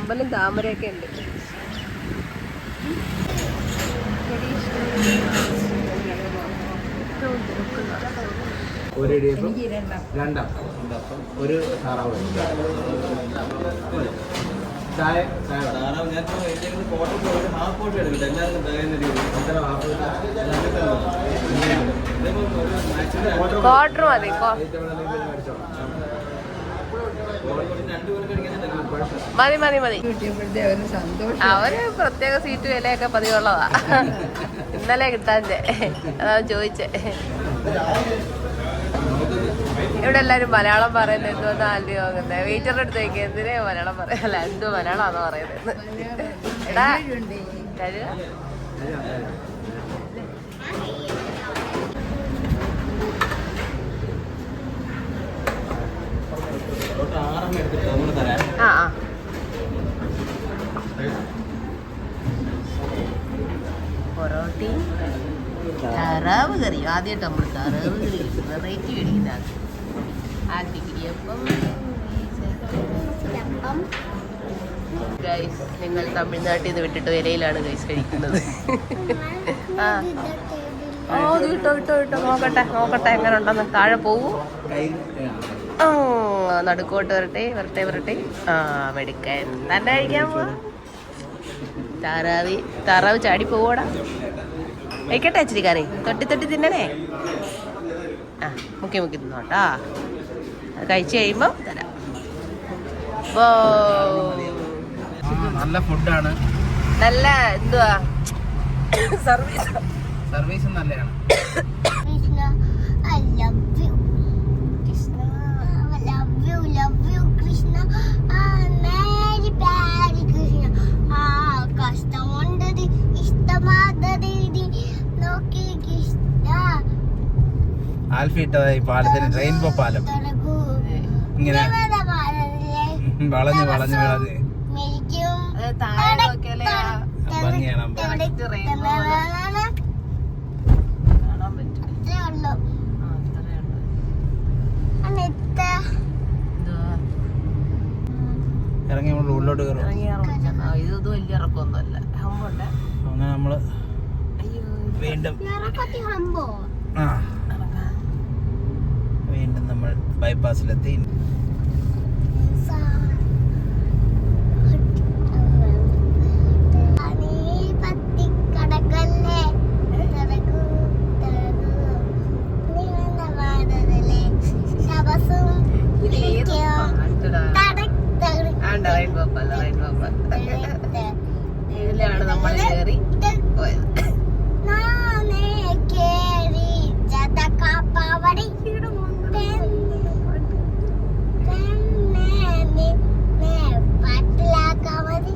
ആമ്പലും താമരയൊക്കെ ഉണ്ട്. ഒരു ഇടിയപ്പം രണ്ടപ്പം ഒരു താറാവ്. ചായ ചായ. ക്വാർട്ടർ മതി ക്വാ- മതി മതി മതി. അവർ പ്രത്യേക സീറ്റ് വിലയൊക്കെ പതിവുള്ളതാ. ഇന്നലെ കിട്ടാന്റെ അതാ ചോദിച്ചേ. ഇവിടെ എല്ലാരും മലയാളം പറയുന്നത് എന്തോ ആൽവി നോക്കുന്നത് വെയിറ്ററിന്റെ അടുത്ത് നോക്കി എന്തിനേ മലയാളം പറയല്ല എന്തോ മലയാളമാണോ പറയുന്നത് എടാ കഴുക ആ ആ പൊറോട്ടയും താറാവ് കറി ആദ്യമായിട്ട് നമ്മൾ താറാവ് കറി വെറൈറ്റി മേടിക്കുന്നതാണ് നിങ്ങൾ തമിഴ്നാട്ടിൽ നിന്ന് വിട്ടിട്ട് വിലയിലാണ് ഗൈസ് കഴിക്കുന്നത്. ഓ ഇത് ഇട്ടോ ഇട്ടോ ഇട്ടോ നോക്കട്ടെ നോക്കട്ടെ എങ്ങനെ ഉണ്ടെന്ന് താഴെ പോവൂ. ആ നടുക്കോട്ട് വരട്ടെ വരട്ടെ വരട്ടെ. ആ മെടുക്കാൻ തന്നെ കഴിക്കാൻ പോവാ താറാവ് താറാവ് ചാടി പോവോടാ. വയ്ക്കട്ടെ ഇച്ചിരി കറി? തൊട്ടി തൊട്ടി തിന്നണേ? ആ മുക്കി മുക്കി തിന്നോട്ടാ. അത് കഴിച്ചു കഴിയുമ്പോൾ തരാം. നല്ല ഫുഡാണ്. നല്ല എന്തുവാ? സർവീസ് സർവീസും നല്ലതാണ്. ആൽഫി ആയി പാലത്തിന് റെയിൻബോ പാലം. ഇങ്ങനെ വളഞ്ഞു വളഞ്ഞു വളഞ്ഞ് ഭംഗിയാണ്? ഇറങ്ങി നമ്മൾ ഉള്ളിലോട്ട് കയറും ഇറങ്ങിയാറോ? ഇത് ഇത് വലിയ ഇറക്കമൊന്നുമല്ല അങ്ങനെ നമ്മൾ അയ്യോ വീണ്ടും ആ വീണ്ടും നമ്മൾ ബൈപ്പാസിലെത്തി ഇതിലാണ് നമ്മൾ കയറി നീ വന്ന പാടതല്ലേ ശബസും ഇത് ഏത് പാട്ടുടാ? തടക് തടക് ആണ്ട റെയിൻബോ പല്ല റെയിൻബോ പല്ല ഇതിലാണ് നമ്മൾ കയറി പോയത് നാനേ കേറി ജതകാപ്പാവടി പാട്ടിലാക്കാമതി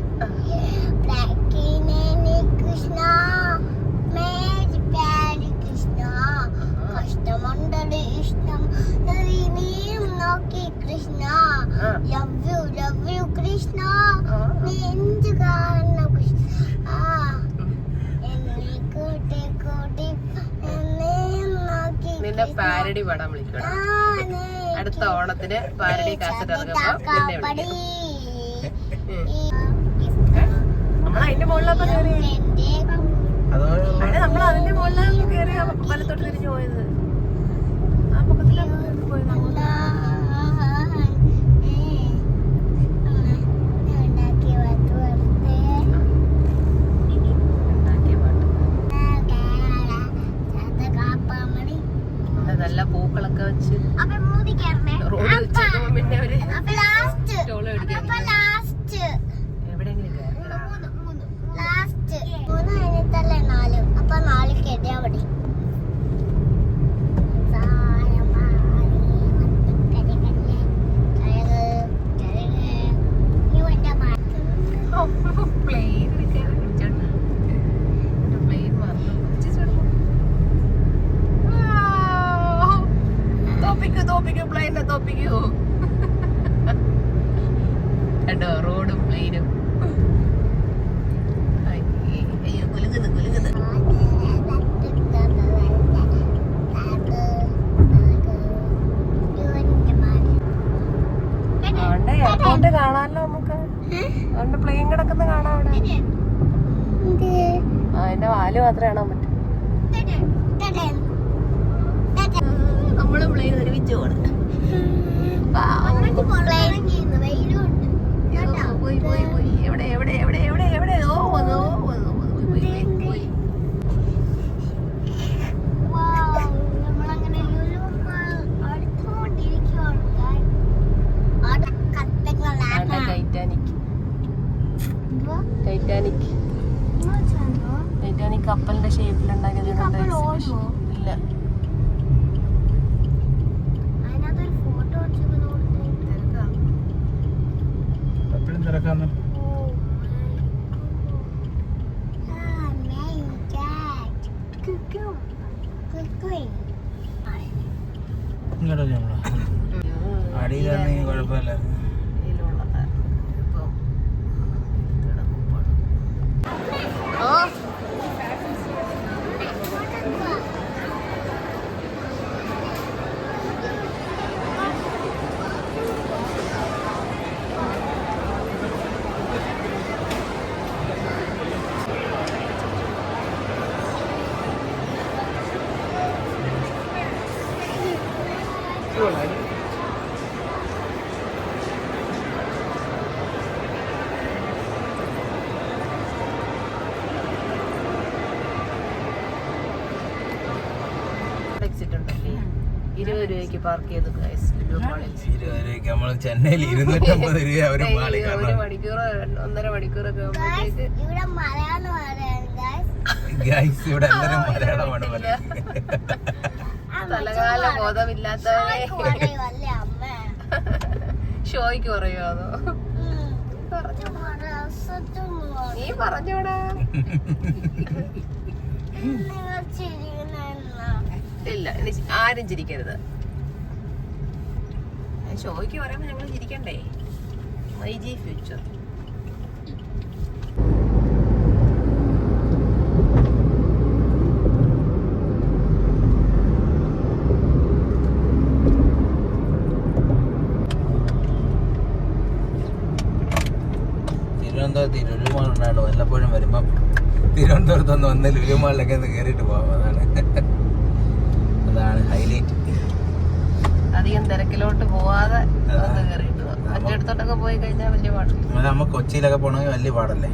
കൃഷ്ണ മേരി പ്യാരി കൃഷ്ണ കഷ്ടമുണ്ടടി ഇഷ്ടം നീയും നോക്കി കൃഷ്ണ ആ. Love you love you Krishna നീ എന്ത് കാരണം കൃഷ്ണ? ആ. എന്നെ കൂട്ടി കൂട്ടി എന്നെ നോക്കി നിന്റെ. പാരഡി പടം വിളിക്കണം. അടുത്ത ഓണത്തിന് പാരഡി കാസറ്റ് ഇറങ്ങുമ്പോ നിന്നെ നമ്മൾ അതിന്റെ മുകളിലൊക്കെ കയറി നമ്മൾ അതിന്റെ മുകളിലൊക്കെ കയറി വലത്തോട്ട് തിരിഞ്ഞു പോയത്. ആ പക്കത്തിലൊക്കെ പോയത്. അങ്ങോട്ട്. തോപ്പിക്കൂ പ്ലെയിനെ തോപ്പിക്കൂ കണ്ടോ റോഡും പ്ലെയിനും അയ്യോ കുലുങ്ങുന്നു കുലുങ്ങുന്നു എയർപോർട്ട് കാണാമല്ലോ നമുക്ക്. അതുകൊണ്ട് പ്ലെയിൻ കിടക്കുന്ന കാണാം അവിടെ. ആ അതിന്റെ വാൽ മാത്രമേ കാണാൻ പറ്റൂ. നമ്മളും പ്ലെയിൻ ഒരുമിച്ച് പോണ്. പോയി പോയി പോയി. എവിടെ എവിടെ എവിടെ എവിടെ എവിടെ? ഓ വന്നു വന്നു പോയി, ടൈറ്റാനിക് കപ്പലിന്റെ പോയി. Wow, നമ്മളങ്ങനെ ലുലു മാൾ അടുത്തുകൊണ്ടിരിക്കുകയാണ് guys. അവിടെ കട്ടകളാണ്. ആട്ടെ ടൈറ്റാനിക് എന്തുവാ? ടൈറ്റാനിക് ഇങ്ങോട്ട് വന്നോ? ടൈറ്റാനിക് കപ്പലിന്റെ ഷേപ്പിലുണ്ടാക്കിയത് ഈ കപ്പൽ ഓടുമോ? ഇല്ല അതിനകത്തൊരു photo വെച്ചത് നോക്ക്. എപ്പോഴും തിരക്കാന്ന് Oh my God. Cuckoo. Cuckoo. ഇങ്ങോട്ട് നമ്മൾ അടിയിലാണെങ്കിൽ കുഴപ്പമില്ല ഇരുപത് രൂപയ്ക്ക് പാർക്ക് ചെയ്തു മാളിൽ. ഇരുപതിലേക്ക് നമ്മൾ ചെന്നൈയിൽ ഇരുന്നൂറ്റമ്പത് രൂപ ഒരു രണ്ട്- ഒന്നര മണിക്കൂറൊക്കെ ആകുമ്പോഴത്തേക്ക്. ഗൈസ് ഇവിടെ എല്ലാരും മലയാളമാണ് പറയുന്നത് തലകാല ബോധമില്ലാത്തവരെ. ഷോയ്ക്ക് പറയോ അതോ നീ പറഞ്ഞോടാ. ഇല്ല ആരും ചിരിക്കരുത്. ഷോയ്ക്ക് പറയുമ്പോ ഞങ്ങൾ ചിരിക്കണ്ടേ? My G future. Lulu mall ഉണ്ടായിട്ട് വല്ലപ്പോഴും വരുമ്പം തിരുവനന്തപുരത്ത് ഒന്ന് വന്ന് ലുലുമാളിലൊക്കെ ഒന്ന് കയറിയിട്ട് പോകാം അതാണ്. അതാണ് ഹൈലൈറ്റ് അധികം തിരക്കിലോട്ട് പോവാതെ. മറ്റിടത്തോട്ടൊക്കെ പോയി കഴിഞ്ഞാൽ വലിയ പാടില്ല? നമുക്ക് കൊച്ചിയിലൊക്കെ പോകണമെങ്കിൽ വലിയ പാടല്ലേ?